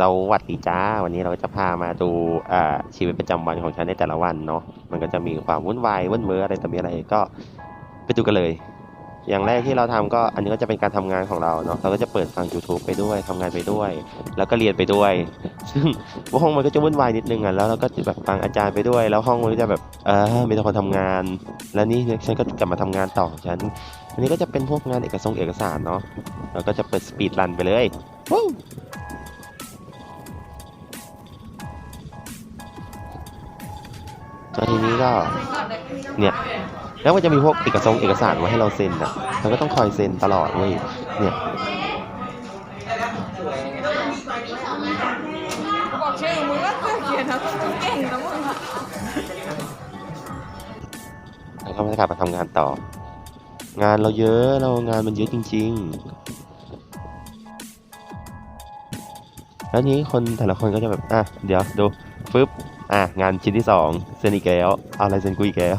สวัสดีจ้า วันนี้เราจะพามาดูชีวิตประจำวันของฉันในแต่ละวันเนาะมันก็จะมีความวุ่นวายวุ่นเวออะไรต่อมีอะไรก็ไปดูกันเลย อย่างแรกที่เราทำก็อันนี้ก็จะเป็นการทำงานของเราเนาะเราก็จะเปิดฟัง YouTube ไปด้วยทำงานไปด้วย แล้วก็เรียนไปด้วย ซึ่งห้องมันก็จะวุ่นวายนิดนึงอะแล้วเราก็จะแบบฟังอาจารย์ไปด้วย แล้วห้องมันก็จะแบบเออมีแต่คนทำงาน แล้วนี่ฉันก็กลับมาทำงานต่อฉันอันนี้ก็จะเป็นพวกงานเอกสงเอกสารเนาะเราก็จะเปิดสปีดรันไปเลย วู้แล้วทีนี้ก็เนี่ยแล้วมันจะมีพวกเอกสารเอกสารมาให้เราเซ็นอะเราก็ต้องคอยเซ็นตลอดเว้ยเนี่ยบอกชื่อมึงก็เขียนนะเก่งนะมึงอะแล้วก็ไม่ได้กลับมาทำงานต่อ งานเราเยอะเรางานมันเยอะจริง ๆ แล้วนี้คนแต่ละคนก็จะแบบอะเดี๋ยวดูฟึบ อะงานชิ้นที่สองเซ็นอีกแล้วเอาอะไรเซ็นกูอีกแล้ว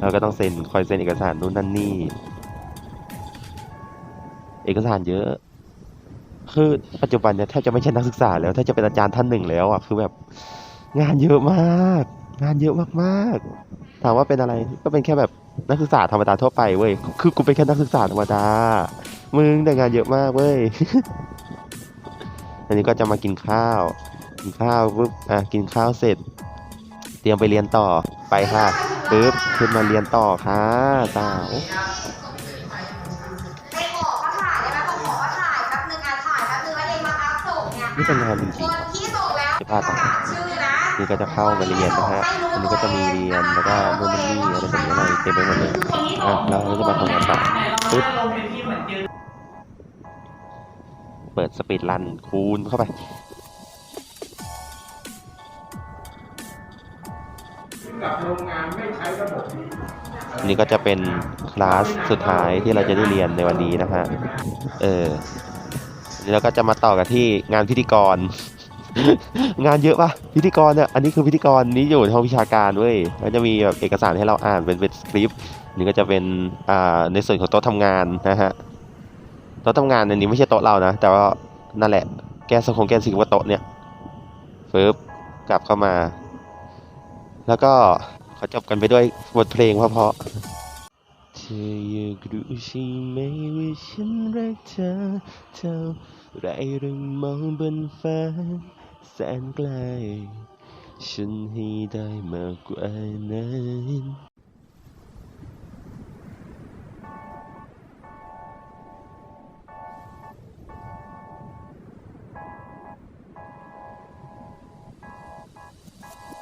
เราก็ต้องเซ็นคอยเซ็นเอกสารนู่นนั่นนี่ เอกสารเยอะ คือปัจจุบันเนี่ยแทบจะไม่ใช่นักศึกษาแล้วแทบจะเป็นอาจารย์ท่านหนึ่งแล้วอะคือแบบ งานเยอะมาก งานเยอะมากๆถามว่าเป็นอะไรก็เป็นแค่แบบนักศึกษาธรรมดาทั่วไปเว้ยคือกูเป็นแค่นักศึกษาธรรมดามึงแต่งานเยอะมากเว้ยอันนี้ก็จะมากินข้าว กินข้าวปุ๊บอะกินข้าวเสร็จ เตรียมไปเรียนต่อไปค่ะปุ๊บขึ้นมาเรียนต่อค่ะสาวไปขอก็ถ่ายได้ไหมผมขอก็ถ่ายแป๊บนึงอะถ่ายแป๊บนึงแล้วเองมาอัพส่งเนี่ยนี่เป็นงานจคริงนที่ส่งแล้วๆที่พลาดปต่อระกาศชื่อนะนี่ก็จะเข้ามาเรียนนะฮะอันนี้ก็จะมีเรียนแล้วก็นู่นนั่นนี่อะไรแบบนี้อะไรเต็มไปหมดเลยอะแล้วเราก็จะมาทำงานต่อปุ๊บเปิดสปีดรันคูณเข้าไป กับโรงงานไม่ใช้ระบบอันนี้ก็จะเป็นคลาสสุดท้ายที่เราจะได้เรียนในวันนี้นะฮะ เอออันนี้เราก็จะมาต่อกันที่งานพิธีกร งานเยอะปะพิธีกรเนี่ย อันนี้คือพิธีกรนี้อยู่ในห้องวิชาการเว้ยแล้วจะมีแบบเอกสารให้เราอ่านเป็นเป็นสคริปต์อันนี่ก็จะเป็น อ่า ในส่วนของโต๊ะทำงานนะฮะ โต๊ะทำงานอันนี้ไม่ใช่โต๊ะเรานะ แต่ว่านั่นแหละ แกสงคงแกนสิว่าโต๊ะเนี่ยฟึบกลับเข้ามา แล้วก็ขอจบกันไปด้วยบทเพลงเพราะๆเธออยากรู้ใช่ไหมว่าฉันรักเธอเท่าไรเรื่องมองบนฟ้าแสนไกลฉันให้ได้มากกว่านั้น